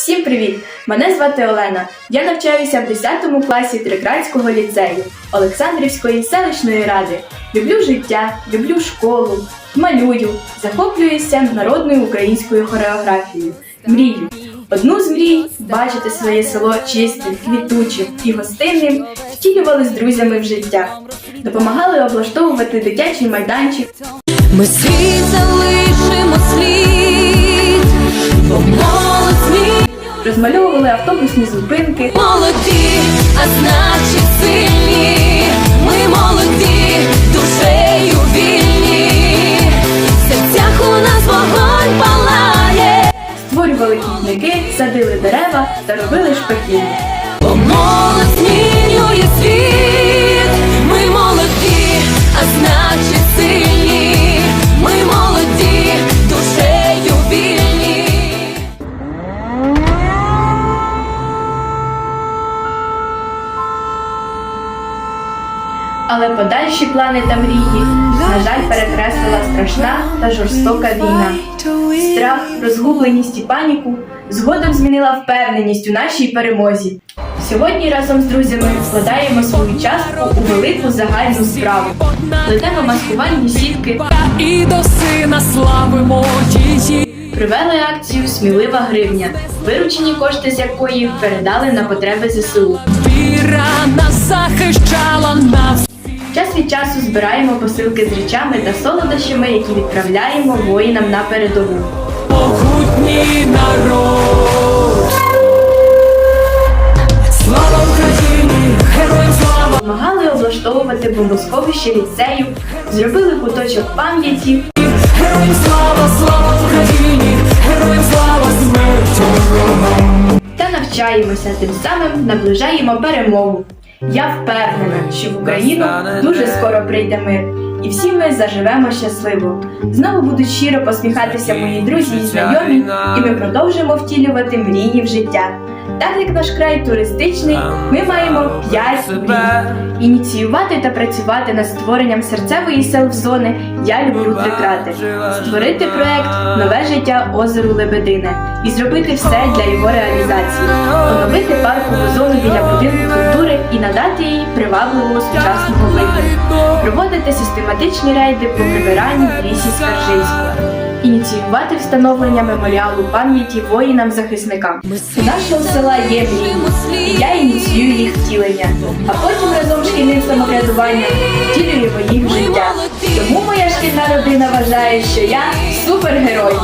Всім привіт! Мене звати Олена. Я навчаюся в 10 класі Трикратського ліцею Олександрівської селищної ради. Люблю життя, люблю школу, малюю, захоплююся народною українською хореографією. Мрію. Одну з мрій бачити своє село чистим, квітучим і гостинним втілювали з друзями в життя. Допомагали облаштовувати дитячий майданчик, Ми світ розмальовували автобусні зупинки, молоді, а значить сильні. Ми молоді, душею вільні. В серцях у нас вогонь палає, створювали квітники, садили дерева та робили шпаків. Але подальші плани та мрії, на жаль, перекреслила страшна та жорстока війна. Страх, розгубленість і паніку згодом змінила впевненість у нашій перемозі. Сьогодні разом з друзями складаємо свою частку у велику загальну справу. Плетемо маскувальні сітки, І до сина славимо її. провели акцію Смілива гривня, виручені кошти з якої передали на потреби ЗСУ. Віра нас захищала нас. Час від часу збираємо посилки з речами та солодощами, які відправляємо воїнам на передову. Могутній народ. Слава Україні! Героям слава! Допомагали облаштовувати бомбосховище ліцею, зробили куточок пам'яті, Героям слава! Слава Україні! Героям слава! Смерть та навчаємося, тим самим наближаємо перемогу. Я впевнена, що в Україну дуже скоро прийде мир, і всі ми заживемо щасливо. Знову будуть щиро посміхатися мої друзі і знайомі, і ми продовжимо втілювати мрії в життя. Так як наш край туристичний, ми маємо 5 мрій. Ініціювати та працювати над створенням серцевої селф-зони Я люблю Трикрати, створити проект Нове життя озеру Лебедине і зробити все для його реалізації, оновити паркову зону біля будинку культури і надати їй привабливого сучасного вигляду, проводити систематичні рейди по прибиранню в лісі Скаржинського. Ініціювати встановлення меморіалу пам'яті воїнам-захисникам. Нашого села є мрії, і я ініціюю їх втілення, а потім разом з шкільним самоврядуванням втілюємо їх життя. Тому моя шкільна родина вважає, що я супергерой.